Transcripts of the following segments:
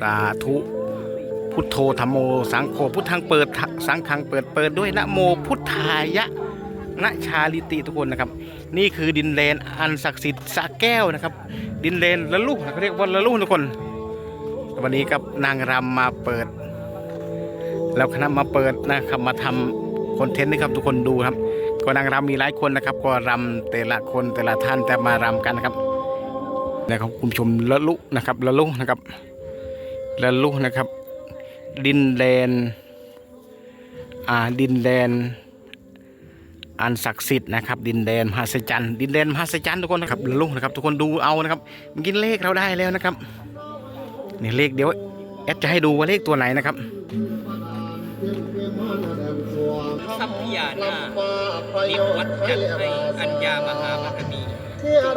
สาธุพุทโธธรรมโม สังโฆพุทธังเปิดสังฆังเปิดเปิดด้วยนะโมพุทธายะนะชาลิติทุกคนนะครับ นี่คือดินแดนอันศักดิ์สิทธิ์สะแก้วนะครับ ดินแดนละลูกเขาเรียกว่าละลูกทุกคน วันนี้กับนางรำมาเปิด แล้วคณะมาเปิดนะครับมาทำคอนเทนต์นะครับทุกคนดูครับก็นางรำมีหลายคนนะครับ ก็รำแต่ละคนแต่ละท่านแต่มารำกันนะครับนะครับคุณผู้ชมละลุนะครับละลุนะครับ ละลุนะครับ ดินแดนอ่าดินแดนอันศักดิ์สิทธิ์นะครับ ดินแดนมหัศจรรย์ ดินแดนมหัศจรรย์ทุกคนนะครับละลุนะครับ ทุกคนดูเอานะครับมื่อกี้เลขเราได้แล้วนะครับนี่เลขเดี๋ยวแอดจะให้ดูว่าเลขตัวไหนนะครับทรัพยานานิวัดจัดให้อัญญามหาบารมี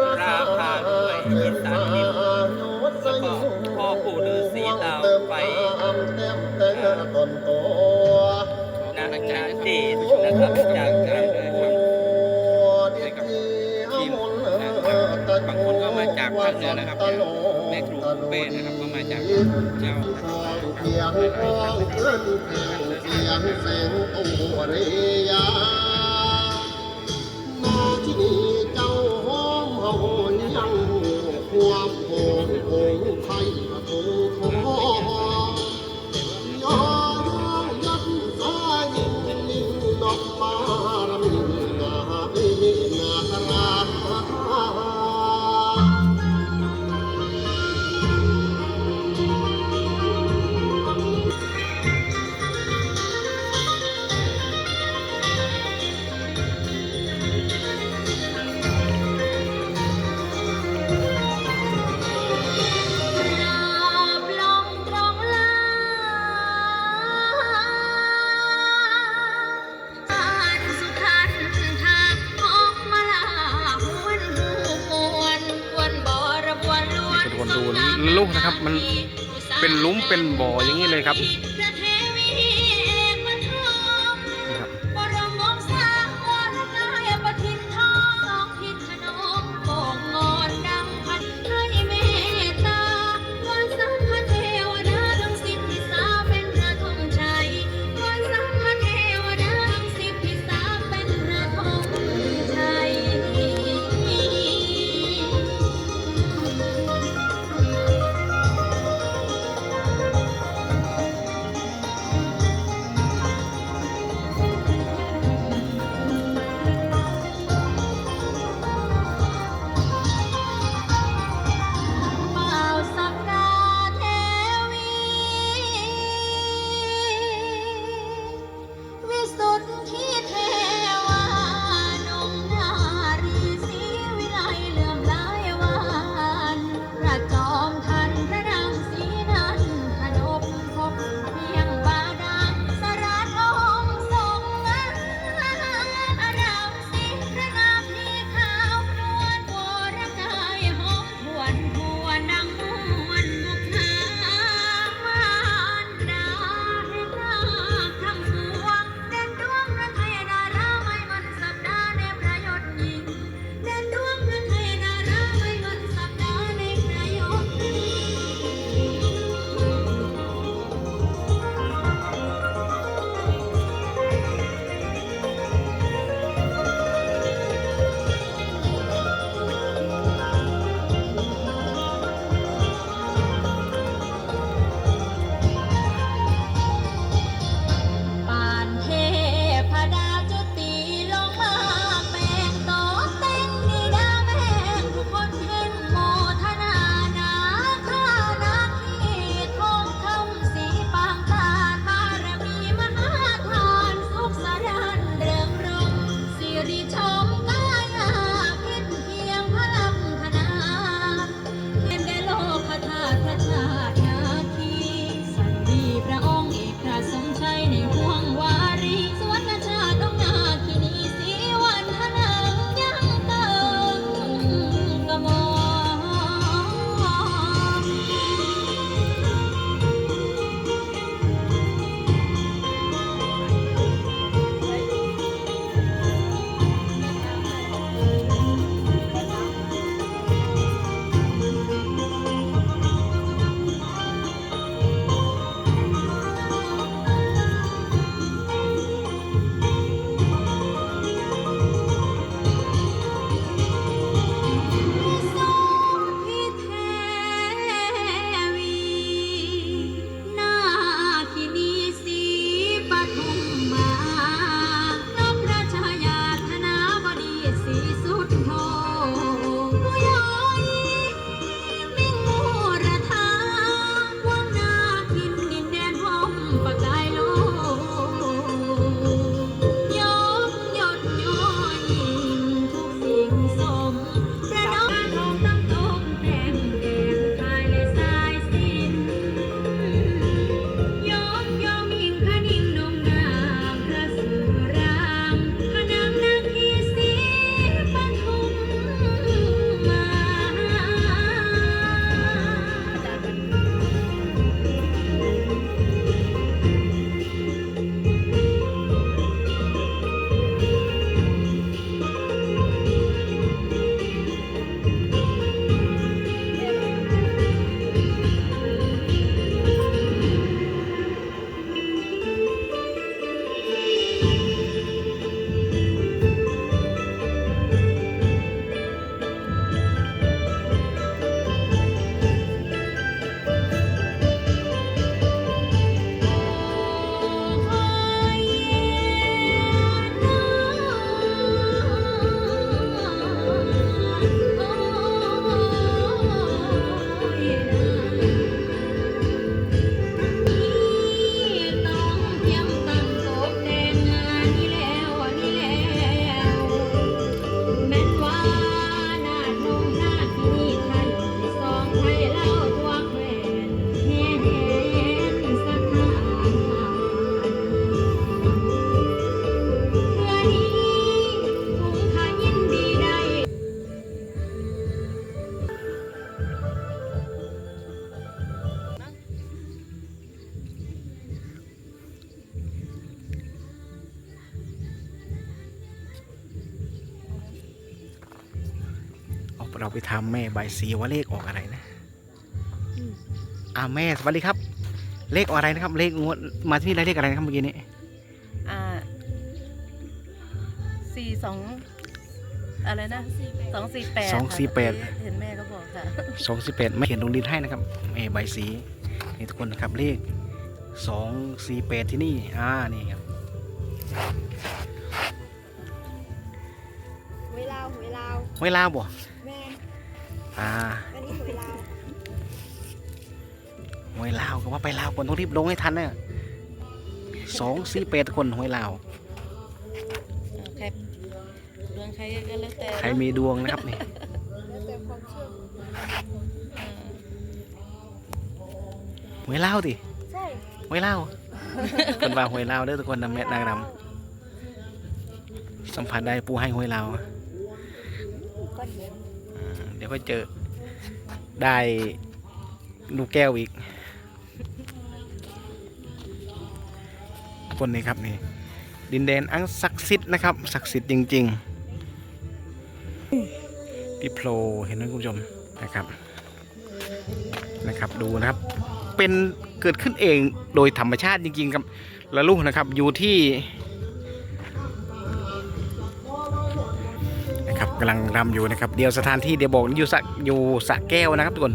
ราคาด้วยอิสานิแล้วก็พ่อปู่ ฤาษีดาวไปนางจาเดชนะครับจากการให้กับทีมนะครับบางคนก็มาจากภาคเหนือนะครับแม่ครูเป้นะครับก็มาจากเจ้าเสียงร้องเอื้นเพลงเสียงตัวเรียมา เป็นหลุมเป็นบ่ออย่างนี้เลยครับ เราไปทำแม่ใบายสีว่าเลขออกอะไรนะอ่าแม่สวัสดีครับ เลขออกอะไรนะครับ เลขงวดมาที่นี่ได้เลขอะไรนะครับเมื่อกี้นี้อ่าสี่สองอะไรนะสองสี่แปดสองสี่แปดเห็นแม่ก็บอกค่ะสองสิบแปดไม่เขียนลงดินให้นะครับแม่ใบายสีนี่ทุกคนนะครับเลขสองสี่แปดที่นี่อ่านี่ครับหวยลาวหวยลาวห้วยลาวบ่แม่น อ่าอันนี้หวยลาวห้วยลาวก็ว่าไปลาวก่อนต้องรีบลงให้ทันนะสองสี่แปดคนห้วยลาวใครดวงใครก็แล้วแต่ใครมีดวงนะครับนี่แล้วแต่ความเชื่อเออห้วยลาวดิใช่ห้วยลาวคนว่าห้วยลาวเด้อทุกคนนะแม่นางรำสัมผัสได้ปูให้ห้วยลาวก็เห็นอืม เดี๋ยวก็เจอ ได้ลูกแก้วอีก คนนี้ครับนี่ ดินแดนอังศักดิ์สิทธิ์นะครับ ศักดิ์สิทธิ์จริงๆพี่โพลเห็นไหมคุณผู้ชมนะครับ นะครับดูนะครับ เป็นเกิดขึ้นเองโดยธรรมชาติจริง ๆ ครับล้วลูกนะครับอยู่ที่ กำลังรำอยู่นะครับ เดี๋ยวสถานที่เดี๋ยวบอกอยู่สระอยู่สะแก้วนะครับทุกคน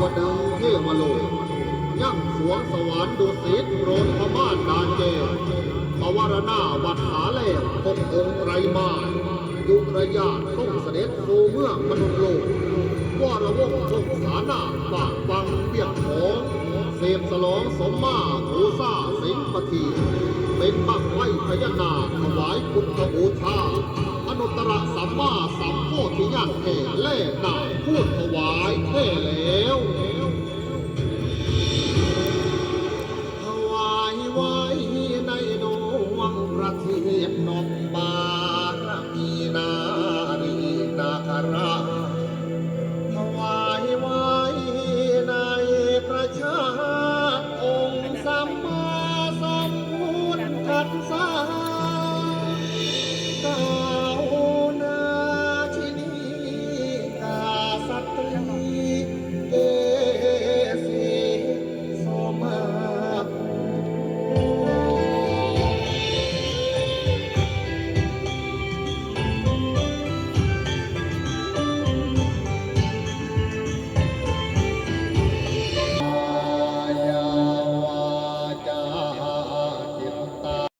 วดึงเทวโลกยังสวงสวรรค์ดุสิตโรดพม่านดานแก้วปวารณาวัดสาแลวพบองค์ไรมานยุระยาทรงเสด็จสู่เมืองมนุษย์โลกวรวงศ์ทรงสาหน้าฝากฟังเปียกของเสพสลองสมมาภูซาสิงปทีเป็นบังไว้พญานาคถวายพุทธบูชาอนุตตรสัมมาส มโพธิญางแห่เล่ดาพูดถวายเทแล้วถวายไว้ในดวงประเทศนกบา